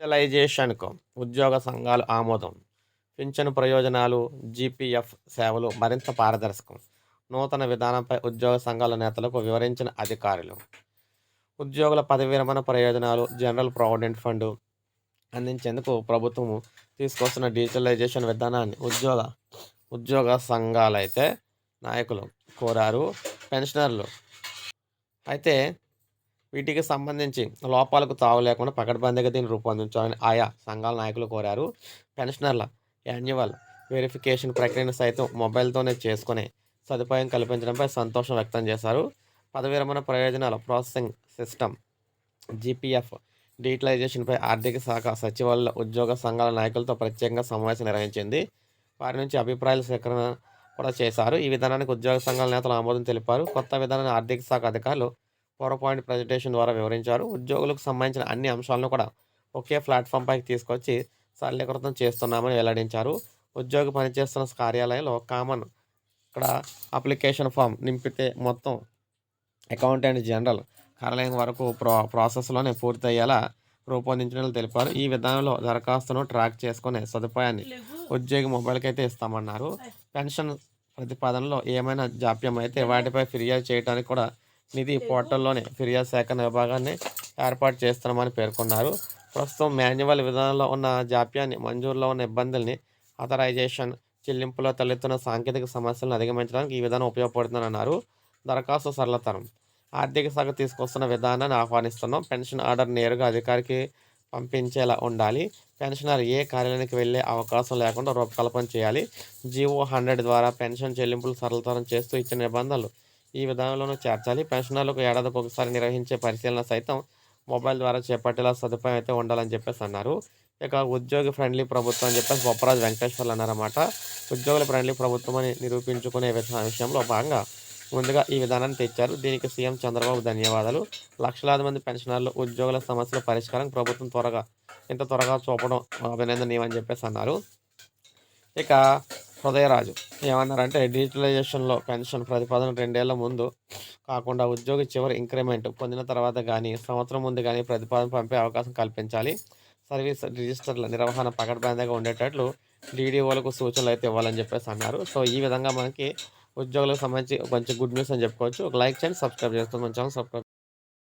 డిజిటలైజేషన్కు ఉద్యోగ సంఘాలు ఆమోదం. పింఛను ప్రయోజనాలు జీపీఎఫ్ సేవలు మరింత పారదర్శకం. నూతన విధానంపై ఉద్యోగ సంఘాల నేతలకు వివరించిన అధికారులు. ఉద్యోగుల పదవి విరమణ ప్రయోజనాలు జనరల్ ప్రావిడెంట్ ఫండ్ అందించేందుకు ప్రభుత్వం తీసుకొస్తున్న డిజిటలైజేషన్ విధానాన్ని ఉద్యోగ ఉద్యోగ సంఘాలైతే నాయకులు కోరారు పెన్షనర్లు. అయితే వీటికి సంబంధించి లోపాలకు తావు లేకుండా పకడ్బందీగా దీన్ని రూపొందించాలని ఆయా సంఘాల నాయకులు కోరారు. పెన్షనర్ల యాన్యువల్ వెరిఫికేషన్ ప్రక్రియను సైతం మొబైల్తోనే చేసుకునే సదుపాయం కల్పించడంపై సంతోషం వ్యక్తం చేశారు. పదవి విరమణ ప్రయోజనాల ప్రాసెసింగ్ సిస్టమ్ జీపీఎఫ్ డిజిటలైజేషన్పై ఆర్థిక శాఖ సచివాలయ ఉద్యోగ సంఘాల నాయకులతో ప్రత్యేకంగా సమావేశం నిర్వహించింది. వారి నుంచి అభిప్రాయాల సేకరణ కూడా చేశారు. ఈ విధానానికి ఉద్యోగ సంఘాల నేతలు ఆమోదం తెలిపారు. కొత్త విధానాన్ని ఆర్థిక శాఖ అధికారులు పవర్ పాయింట్ ప్రజెంటేషన్ ద్వారా వివరించారు. ఉద్యోగులకు సంబంధించిన అన్ని అంశాలను కూడా ఒకే ప్లాట్ఫామ్ పైకి తీసుకొచ్చి సరళీకృతం చేస్తున్నామని వెల్లడించారు. ఉద్యోగి పనిచేస్తున్న కార్యాలయంలో కామన్ ఇక్కడ అప్లికేషన్ ఫామ్ నింపితే మొత్తం అకౌంటెంట్ జనరల్ కార్యాలయం వరకు ప్రో ప్రాసెస్లోనే పూర్తయ్యేలా రూపొందించినట్లు తెలిపారు. ఈ విధానంలో దరఖాస్తును ట్రాక్ చేసుకునే సదుపాయాన్ని ఉద్యోగి మొబైల్కి అయితే ఇస్తామన్నారు. పెన్షన్ ప్రతిపాదనలో ఏమైనా జాప్యం అయితే వాటిపై ఫిర్యాదు చేయడానికి కూడా నిధి పోర్టల్లోనే ఫిర్యాదు సేకరణ విభాగాన్ని ఏర్పాటు చేస్తున్నామని పేర్కొన్నారు. ప్రస్తుతం మాన్యువల్ విధానంలో ఉన్న జాప్యాన్ని మంజూరులో ఉన్న ఇబ్బందుల్ని అథరైజేషన్ చెల్లింపులో తలెత్తున్న సాంకేతిక సమస్యలను అధిగమించడానికి ఈ విధానం ఉపయోగపడుతుందని అన్నారు. దరఖాస్తు సరళతరం. ఆర్థిక శాఖ తీసుకొస్తున్న విధానాన్ని ఆహ్వానిస్తున్నాం. పెన్షన్ ఆర్డర్ నేరుగా అధికారికి పంపించేలా ఉండాలి. పెన్షనర్ ఏ కార్యాలయానికి వెళ్ళే అవకాశం లేకుండా రూపకల్పన చేయాలి. జీవో హండ్రెడ్ ద్వారా పెన్షన్ చెల్లింపులు సరళతరం చేస్తూ ఇచ్చిన నిబంధనలు ఈ విధానంలోనూ చేర్చాలి. పెన్షనర్లకు ఏడాదికి ఒకసారి నిర్వహించే పరిశీలన సైతం మొబైల్ ద్వారా చేపట్టేలా సదుపాయం అయితే ఉండాలని చెప్పేసి అన్నారు. ఇక ఉద్యోగి ఫ్రెండ్లీ ప్రభుత్వం అని చెప్పేసి బొప్పరాజు వెంకటేశ్వర్లు అన్నారన్నమాట. ఉద్యోగుల ఫ్రెండ్లీ ప్రభుత్వం అని నిరూపించుకునే విధ- విషయంలో భాగంగా ముందుగా ఈ విధానాన్ని తెచ్చారు. దీనికి సీఎం చంద్రబాబు ధన్యవాదాలు. లక్షలాది మంది పెన్షనర్లు ఉద్యోగుల సమస్యల పరిష్కారం ప్రభుత్వం త్వరగా ఇంత త్వరగా చూపడం అభినందనీయమని చెప్పేసి అన్నారు. ఇక హృదయరాజు ఏమన్నారంటే డిజిటలైజేషన్లో పెన్షన్ ప్రతిపాదన రెండేళ్ళ ముందు కాకుండా ఉద్యోగి చివరి ఇంక్రిమెంట్ పొందిన తర్వాత కానీ సంవత్సరం ముందు కానీ ప్రతిపాదన పంపే అవకాశం కల్పించాలి. సర్వీస్ రిజిస్టర్ల నిర్వహణ పకడ్బందీగా ఉండేటట్లు డీడీఓలకు సూచనలు అయితే ఇవ్వాలని చెప్పేసి అన్నారు. సో ఈ విధంగా మనకి ఉద్యోగులకు సంబంధించి కొంచెం గుడ్ న్యూస్ అని చెప్పుకోవచ్చు. ఒక లైక్ చేయండి సబ్స్క్రైబ్ చేస్తాం మన సబ్స్క్రైబ్